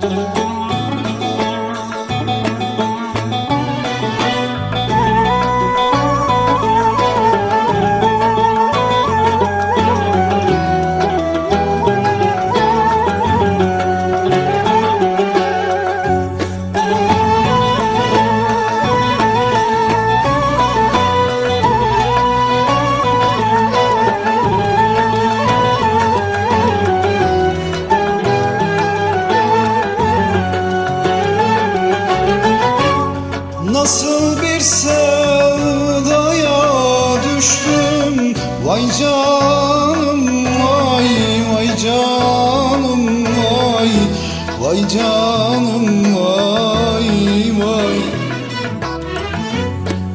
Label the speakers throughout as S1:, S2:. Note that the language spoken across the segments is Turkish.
S1: Thank you. Nasıl bir sevdaya düştüm? Vay canım vay vay canım vay. Vay canım vay vay.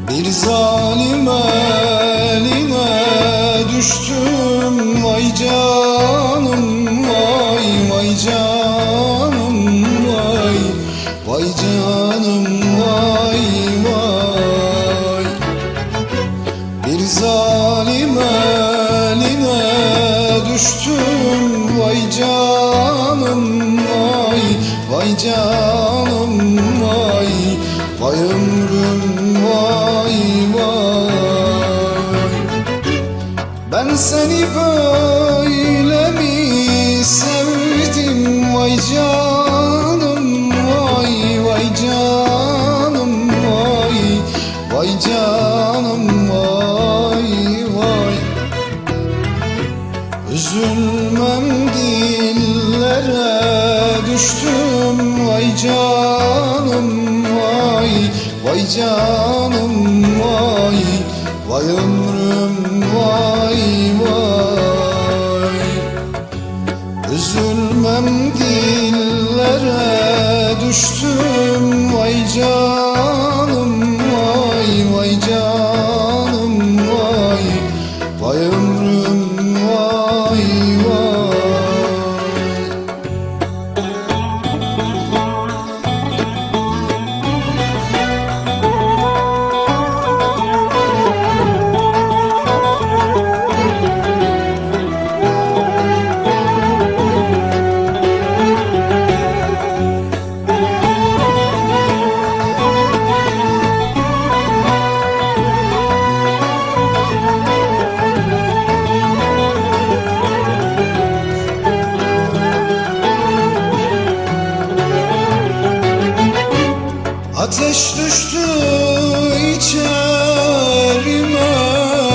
S1: Bir zalim eline düştüm. Vay canım vay vay canım vay. Vay canım düştüm Vay canım vay Vay canım vay Vay ömrüm vay vay. Ben seni böyle mi sevdim canım vay Vay canım vay Vay ömrüm vay vay. Üzülmem dillere düştüm Ateş düştü içerime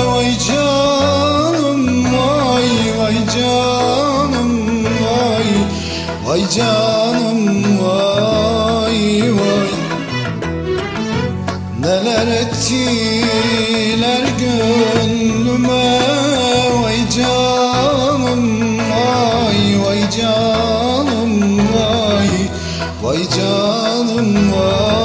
S1: Vay canım vay vay canım vay Vay canım vay vay. Neler ettiler gönlüme Vay canım vay vay canım vay Vay canım vay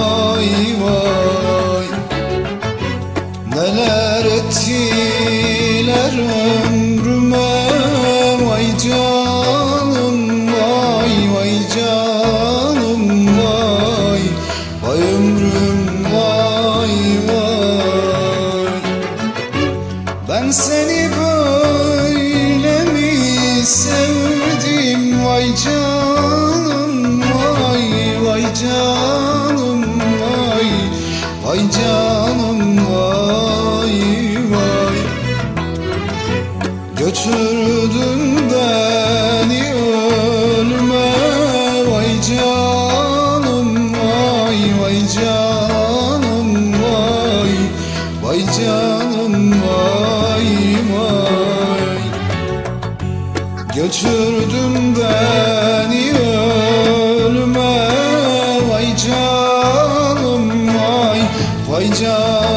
S1: ömrüm vay vay. Ben seni böyle mi sevdim? Vay canım vay vay canım vay. Vay canım vay vay. Götürdün Götürdün beni ölüme Vay canım vay Vay canım.